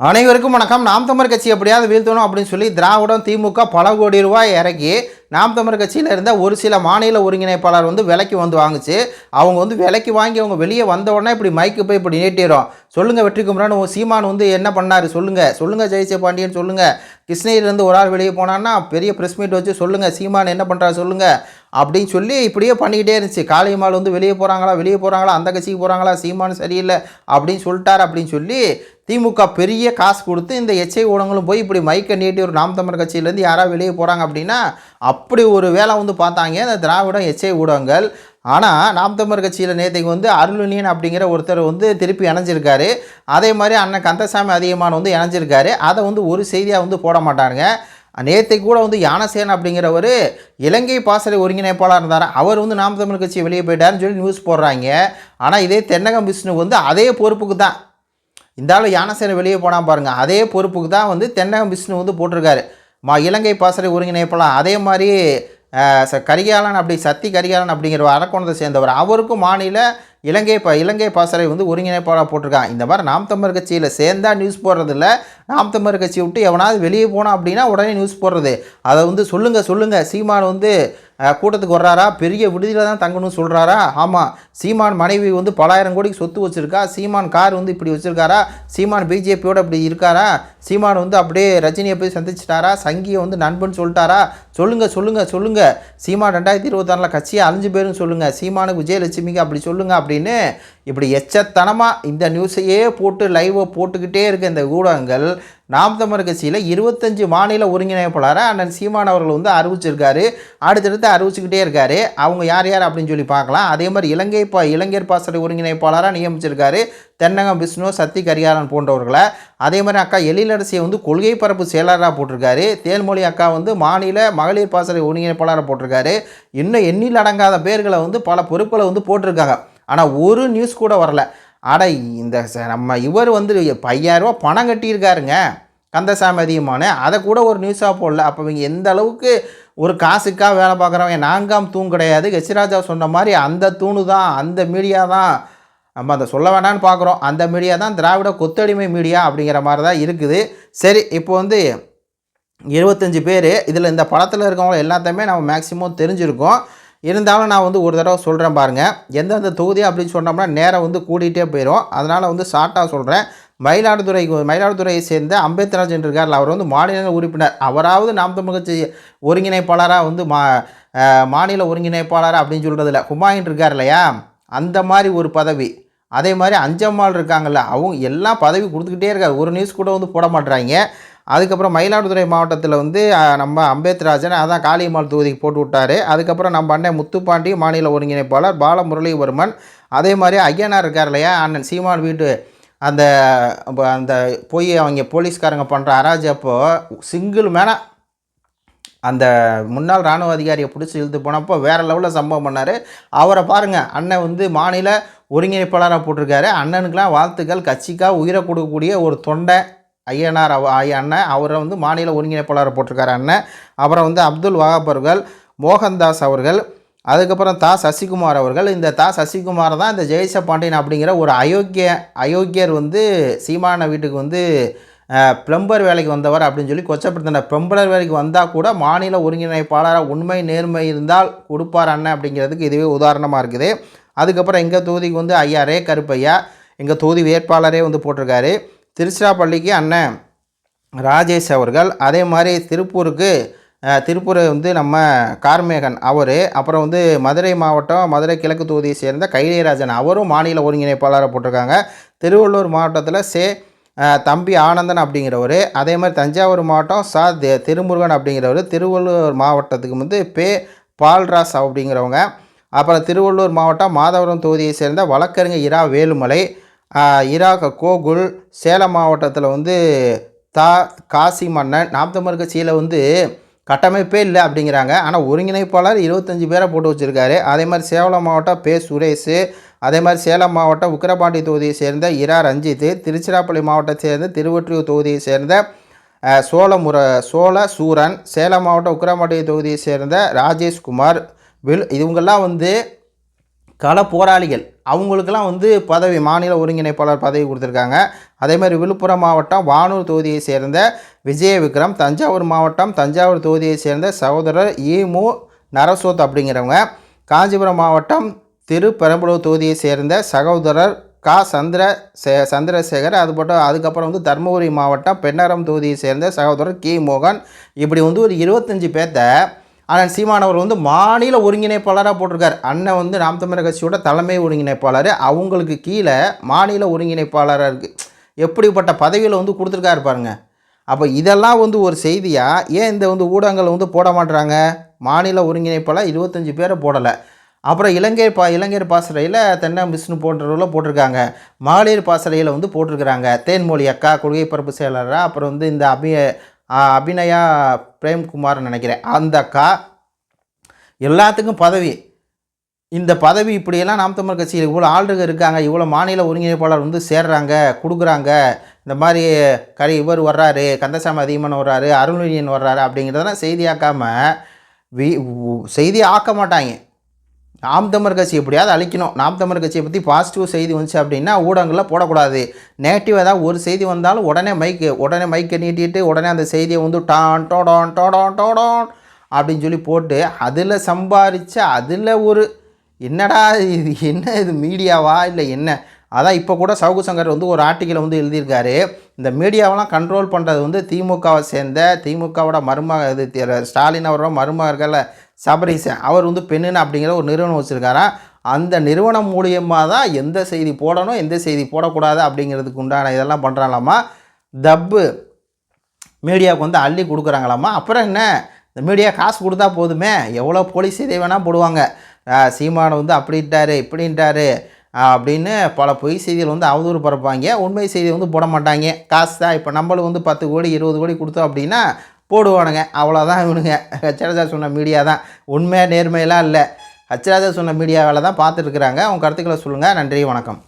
அனைவருக்கும் வணக்கம். நாம் தமிழ் கட்சி எப்படியாவது வீழ்த்தணும் அப்படின்னு சொல்லி திராவிடம் திமுக பல கோடி ரூபாய் இறக்கி நாம் தமிழ் கட்சியில் இருந்த ஒரு சில மாநில ஒருங்கிணைப்பாளர் வந்து விலைக்கு வந்து வாங்குச்சு. அவங்க வந்து விலைக்கு வாங்கி அவங்க வெளியே வந்த உடனே இப்படி மைக்கு போய் இப்படி நீட்டிடும் சொல்லுங்கள் வெற்றி குமரன். உன் சீமான் வந்து என்ன பண்ணார்? சொல்லுங்கள் சொல்லுங்கள் ஜெயசே பாண்டியன் சொல்லுங்கள் கிருஷ்ணகிரிலேருந்து ஒரு ஆள் வெளியே போனான்னா பெரிய ப்ரெஸ் மீட் வச்சு சொல்லுங்கள் சீமான் என்ன பண்ணுறா சொல்லுங்கள் அப்படின்னு சொல்லி இப்படியே பண்ணிக்கிட்டே இருந்துச்சு. காளியம்மாள் வந்து வெளியே போகிறாங்களா வெளியே போகிறாங்களா அந்த கட்சிக்கு போகிறாங்களா சீமான் சரியில்லை அப்படின்னு சொல்லிட்டார் அப்படின்னு சொல்லி திமுக பெரிய காசு கொடுத்து இந்த எச்ஐ ஊடகங்களும் போய் இப்படி மைக்கை நீட்டி ஒரு நாம் தமிழர் கட்சியிலேருந்து யாராவது வெளியே போகிறாங்க அப்படின்னா அப்படி ஒரு வேலை வந்து பார்த்தாங்க. இந்த திராவிடம் எச்ஐ ஊடகங்கள் ஆனால் நாம் தமிழர் கட்சியில் நேற்றுக்கு வந்து அருளினியன் அப்படிங்கிற ஒருத்தர் வந்து திருப்பி இணைஞ்சிருக்காரு. அதே மாதிரி அண்ணன் கந்தசாமி அதிகமான வந்து இணைஞ்சிருக்காரு. அதை வந்து ஒரு செய்தியாக வந்து போட மாட்டாருங்க நேற்றைக்கு கூட வந்து யானசேன் அப்படிங்கிறவர் இலங்கை பாசறை ஒருங்கிணைப்பாளர் இருந்தார். அவர் வந்து நாம் தமிழ் கட்சி வெளியே போயிட்டாருன்னு சொல்லி நியூஸ் போடுறாங்க. ஆனால் இதே தென்னகம் விஷ்ணு வந்து அதே பொறுப்புக்கு தான். இந்த ஆள் யானசேனை வெளியே போனால் பாருங்கள் அதே பொறுப்புக்கு தான் வந்து தென்னகம் விஷ்ணு வந்து போட்டிருக்காரு. மா இலங்கை பாசறை ஒருங்கிணைப்பாளர். அதே மாதிரி ச கரிகாலன் அப்படி சத்தி கரிகாலன் அப்படிங்கிற அரக்கோணத்தை சேர்ந்தவர். அவருக்கும் மாநில இலங்கை ப இலங்கை பாசறை வந்து ஒருங்கிணைப்பாளர் போட்டிருக்காங்க. இந்த மாதிரி நாம் தமிழர் கட்சியில் சேர்ந்தால் நியூஸ் போடுறதில்ல. நாம் தமிழர் கட்சி விட்டு எவனாவது வெளியே போனோம் அப்படின்னா உடனே நியூஸ் போடுறது. அதை வந்து சொல்லுங்கள் சொல்லுங்கள் சீமான் வந்து கூட்டத்துக்கு வர்றாரா? பெரிய விடுதியில் தான் தங்கணும்னு சொல்கிறாரா ஆமாம் சீமான் மனைவி வந்து பலாயிரம் கோடிக்கு சொத்து வச்சுருக்கா. சீமான் கார் வந்து இப்படி வச்சுருக்காரா? சீமான் பிஜேபியோட இப்படி இருக்காரா? சீமான் வந்து அப்படியே ரஜினியை போய் சந்திச்சிட்டாரா? சங்கியை வந்து நண்பன் சொல்லிட்டாரா? சொல்லுங்கள் சொல்லுங்கள் சொல்லுங்கள் சீமான் ரெண்டாயிரத்தி இருபத்தாறில் கட்சியை அழிஞ்சு பேரும் சொல்லுங்கள் சீமானுக்கு விஜயலட்சுமிக்கு அப்படி சொல்லுங்கள் அப்படின்னு இப்படி எச்சத்தனமாக இந்த நியூஸையே போட்டு லைவை போட்டுக்கிட்டே இருக்க இந்த ஊடகங்கள் நாம் தமிழர் கட்சியில் இருபத்தஞ்சு மாநில ஒருங்கிணைப்பாளராக அண்ணன் சீமான் அவர்கள் வந்து அறிவிச்சிருக்காரு. அடுத்தடுத்து அறிவிச்சுக்கிட்டே இருக்காரு. அவங்க யார் யார் அப்படின்னு சொல்லி பார்க்கலாம். அதே மாதிரி இலங்கை பா இளைஞர் பாசறை ஒருங்கிணைப்பாளராக நியமிச்சிருக்காரு. தென்னகம் விஷ்ணு சத்தி கரிகாலன் போன்றவர்களை. அதே மாதிரி அக்கா எழிலரசியை வந்து கொள்கை பரப்பு செயலராக போட்டிருக்காரு. தேன்மொழி அக்கா வந்து மாநில மகளிர் பாசறை ஒருங்கிணைப்பாளராக போட்டிருக்காரு. இன்னும் எண்ணில் அடங்காத பேர்களை வந்து பல பொறுப்புகளை வந்து போட்டிருக்காங்க. ஆனால் ஒரு நியூஸ் கூட வரல. அட இந்த ச- நம்ம இவர் வந்து பையாயிரரூபா பணம் கட்டியிருக்காருங்க. கந்தசாமி அதிகமான. அதை கூட ஒரு நியூஸாக போடல. அப்போ இவங்க எந்த அளவுக்கு ஒரு காசுக்காக வேலை பார்க்குறவங்க? நான்காம் தூண் கிடையாது. ஹெச்ராஜா சொன்ன மாதிரி அந்த தூணு தான் அந்த மீடியா தான். நம்ம அதை சொல்ல வேணான்னு பார்க்குறோம் அந்த மீடியா தான் திராவிட கொத்தடிமை மீடியா அப்படிங்கிற மாதிரி தான் இருக்குது. சரி இப்போ வந்து இருபத்தஞ்சி பேர் இதில் இந்த படத்தில் இருக்கவங்க எல்லாத்தையுமே நம்ம மேக்ஸிமம் தெரிஞ்சிருக்கோம். இருந்தாலும் நான் வந்து ஒரு தடவை சொல்கிறேன் பாருங்கள் எந்தெந்த தொகுதி அப்படின்னு சொன்னோம்னா நேரம் வந்து கூட்டிகிட்டே போயிடும் அதனால் வந்து ஷார்ட்டாக சொல்கிறேன் மயிலாடுதுறை மயிலாடுதுறையை சேர்ந்த அம்பேத்ராஜன் இருக்கார்ல அவர் வந்து மாநில உறுப்பினர். அவராவது நாம் தமிழ்ச்சி ஒருங்கிணைப்பாளராக வந்து மா மாநில ஒருங்கிணைப்பாளர் அப்படின்னு சொல்கிறதில்ல ஹுமாயின் இருக்கார் இல்லையா? அந்த மாதிரி ஒரு பதவி. அதே மாதிரி அஞ்சம்மாள் இருக்காங்கல்ல அவங்க எல்லாம் பதவி கொடுத்துக்கிட்டே இருக்காரு. ஒரு நியூஸ் கூட வந்து போட மாட்டுறாங்க அதுக்கப்புறம் மயிலாடுதுறை மாவட்டத்தில் வந்து நம்ம அம்பேத்ராஜன் அதான் காளியம்மாள் தொகுதிக்கு போட்டு விட்டாரு. அதுக்கப்புறம் நம்ம அண்ணன் முத்துப்பாண்டி மாநில ஒருங்கிணைப்பாளர் பாலமுரளிவர்மன் அதே மாதிரி ஐயனார் இருக்கார் இல்லையா அண்ணன் சீமான் வீட்டு அந்த அந்த போய் அவங்க போலீஸ்காரங்க பண்ணுற அராஜப்போ சிங்கிள் மேன அந்த முன்னாள் இராணுவ அதிகாரியை பிடிச்சி இழுத்து போனப்போ வேறு லெவலில் சம்பவம் பண்ணார். அவரை பாருங்கள் அண்ணன் வந்து மாநில ஒருங்கிணைப்பாளராக போட்டிருக்காரு. அண்ணனுக்கெலாம் வாழ்த்துக்கள். கட்சிக்காக உயிரை கொடுக்கக்கூடிய ஒரு தொண்டை. ஐயனார் அவ அண்ணன் அவரை வந்து மாநில ஒருங்கிணைப்பாளராக போட்டிருக்காரு அண்ணன். அப்புறம் வந்து அப்துல் வஹாப் அவர்கள் மோகன்தாஸ் அவர்கள் அதுக்கப்புறம் தா சசிகுமார் அவர்கள். இந்த தா சசிகுமார் தான் இந்த ஜெயச பாண்டியன் அப்படிங்கிற ஒரு அயோக்கிய அயோக்கியர் வந்து சீமான வீட்டுக்கு வந்து ப்ளம்பர் வேலைக்கு வந்தவர் அப்படின்னு சொல்லி கொச்சப்படுத்தின. பிளம்பர் வேலைக்கு வந்தால் கூட மாநில ஒருங்கிணைப்பாளராக உண்மை நேர்மை இருந்தால் கொடுப்பார் அண்ணன் அப்படிங்கிறதுக்கு இதுவே உதாரணமாக இருக்குது. அதுக்கப்புறம் எங்கள் தொகுதிக்கு வந்து ஐயா ரே கருப்பையா எங்கள் தொகுதி வேட்பாளரே வந்து போட்டிருக்காரு. திருச்சிராப்பள்ளிக்கு அண்ணன் ராஜேஷ் அவர்கள். அதே மாதிரி திருப்பூருக்கு திருப்பூர் வந்து நம்ம கார்மேகன் அவர் அப்புறம் வந்து மதுரை மாவட்டம் மதுரை கிழக்கு தொகுதியை சேர்ந்த கைலேராஜன் அவரும் மாநில ஒருங்கிணைப்பாளராக போட்டிருக்காங்க. திருவள்ளூர் மாவட்டத்தில் சே தம்பி ஆனந்தன் அப்படிங்கிறவர். அதே மாதிரி தஞ்சாவூர் மாவட்டம் சா தி திருமுருகன் அப்படிங்கிறவர். திருவள்ளூர் மாவட்டத்துக்கு வந்து பே பால்ராஸ் அப்படிங்கிறவங்க. அப்புறம் திருவள்ளூர் மாவட்டம் மாதவரம் தொகுதியை சேர்ந்த வழக்கறிஞர் இரா வேலுமலை. ஈராக கோகுல் சேலம் மாவட்டத்தில் வந்து தா காசி மன்னன் நாம் தமிழ் கட்சியில் வந்து கட்டமைப்பே இல்லை அப்படிங்கிறாங்க. ஆனால் ஒருங்கிணைப்பாளர் இருபத்தஞ்சி பேரை போட்டு வச்சுருக்காரு. அதே மாதிரி சேலம் மாவட்டம் பே சுரேஷ் அதே மாதிரி சேலம் மாவட்டம் உக்கிரபாண்டி தொகுதியை சேர்ந்த இரா ரஞ்சித் திருச்சிராப்பள்ளி மாவட்டத்தை சேர்ந்த திருவொற்றியூர் தொகுதியை சேர்ந்த சோழமுர சோழ சூரன் சேலம் மாவட்டம் உக்கிரபாண்டி தொகுதியை சேர்ந்த ராஜேஷ்குமார் வில் இவங்கெல்லாம் வந்து கள போராளிகள். அவங்களுக்கெல்லாம் வந்து பதவி மாநில ஒருங்கிணைப்பாளர் பதவி கொடுத்துருக்காங்க. அதே மாதிரி விழுப்புரம் மாவட்டம் வானூர் தொகுதியை சேர்ந்த விஜய விக்ரம் தஞ்சாவூர் மாவட்டம் தஞ்சாவூர் தொகுதியை சேர்ந்த சகோதரர் ஈமு நரசோத் அப்படிங்கிறவங்க. காஞ்சிபுரம் மாவட்டம் திருப்பெரம்பலூர் தொகுதியை சேர்ந்த சகோதரர் கா. சந்திர சே சந்திரசேகர் அதுபோட்டு அதுக்கப்புறம் வந்து தருமபுரி மாவட்டம் பெண்ணாரம் தொகுதியை சேர்ந்த சகோதரர் கி. மோகன். இப்படி வந்து ஒரு இருபத்தஞ்சி பேர்த்த ஆனால் சீமானவர் வந்து மாநில ஒருங்கிணைப்பாளராக போட்டிருக்கார். அண்ணன் வந்து நாம் தமிழர் கட்சியோட தலைமை ஒருங்கிணைப்பாளர். அவங்களுக்கு கீழே மாநில ஒருங்கிணைப்பாளராக இருக்குது எப்படிப்பட்ட பதவியில் வந்து கொடுத்துருக்காரு பாருங்க. அப்போ இதெல்லாம் வந்து ஒரு செய்தியாக ஏன் இந்த வந்து ஊடகங்கள் வந்து போட மாட்டுறாங்க மாநில ஒருங்கிணைப்பாளர் இருபத்தஞ்சி பேரை போடலை. அப்புறம் இலங்கை பா இளைஞர் பாசறையில் தென்னம் விஷ்ணு போன்றவர்கள போட்டிருக்காங்க. மகளிர் பாசறையில் வந்து போட்டிருக்கிறாங்க. தேன்மொழி அக்கா கொள்கை பரப்பு செயலாளராக அப்புறம் வந்து இந்த அபிய அபிநயா பிரேம்குமார்னு நினைக்கிறேன். அந்த அக்கா எல்லாத்துக்கும் பதவி. இந்த பதவி இப்படியெல்லாம் நாம் தமிழ் கட்சியில் இவ்வளோ ஆளுங்க இருக்காங்க இவ்வளோ மாநில ஒருங்கிணைப்பாளர் வந்து சேர்றாங்க கொடுக்குறாங்க. இந்த மாதிரி கரி இவர் வர்றாரு கந்தசாமி அதிகமான வர்றாரு அருள்வியன் வர்றாரு அப்படிங்கிறதெல்லாம் செய்தி ஆக்காமல் வி செய்தி ஆக்க மாட்டாங்க. நாம் தமிழர் கட்சி எப்படியாவது அழிக்கணும். நாம் தமிழர் கட்சியை பற்றி பாசிட்டிவ் செய்தி வந்துச்சு அப்படின்னா ஊடகங்களில் போடக்கூடாது. நெகட்டிவ் ஏதாவது ஒரு செய்தி வந்தாலும் உடனே மைக்கு உடனே மைக்கை நீட்டிட்டு உடனே அந்த செய்தியை வந்து டான் டோடான் டோடான் டோடான் அப்படின்னு சொல்லி போட்டு அதில் சம்பாரித்து அதில் ஒரு என்னடா இது என்ன இது மீடியாவா இல்லை என்ன? அதான் இப்போ கூட சவுகு சங்கர் வந்து ஒரு ஆர்டிக்கலை வந்து எழுதியிருக்காரு. இந்த மீடியாவெல்லாம் கண்ட்ரோல் பண்ணுறது வந்து திமுகவை சேர்ந்த திமுகவோட மருமக இது ஸ்டாலின் அவரோட மருமகர்களை சபரீசன் அவர் வந்து பெண்ணுன்னு அப்படிங்கிற ஒரு நிறுவனம் வச்சுருக்காரா? அந்த நிறுவனம் மூலியமாக தான் எந்த செய்தி போடணும் எந்த செய்தி போடக்கூடாது அப்படிங்கிறதுக்கு உண்டான இதெல்லாம் பண்ணுறாங்களாமா தப்பு. மீடியாவுக்கு வந்து அள்ளி கொடுக்குறாங்களாமா? அப்புறம் என்ன? இந்த மீடியா காசு கொடுத்தா போதுமே. எவ்வளோ போலீஸ் இதை வேணால் போடுவாங்க. சீமானை வந்து அப்படின்ட்டாரு இப்படின்ட்டாரு அப்படின்னு பல பொய் செய்திகள் வந்து அவதூறு பரப்பாங்க உண்மை செய்தி வந்து போட மாட்டாங்க. காசு தான். இப்போ நம்மளும் வந்து பத்து கோடி இருபது கோடி கொடுத்தோம் அப்படின்னா போடுவானுங்க. அவ்வளோதான் இவனுங்க. ஹச்ராஜா சொன்ன மீடியா தான். உண்மை நேர்மையெல்லாம் இல்லை. ஹச்ராஜா சொன்ன மீடியாவில் தான் பார்த்துட்டு இருக்கிறாங்க. அவங்க கருத்துக்களை சொல்லுங்கள் நன்றி வணக்கம்.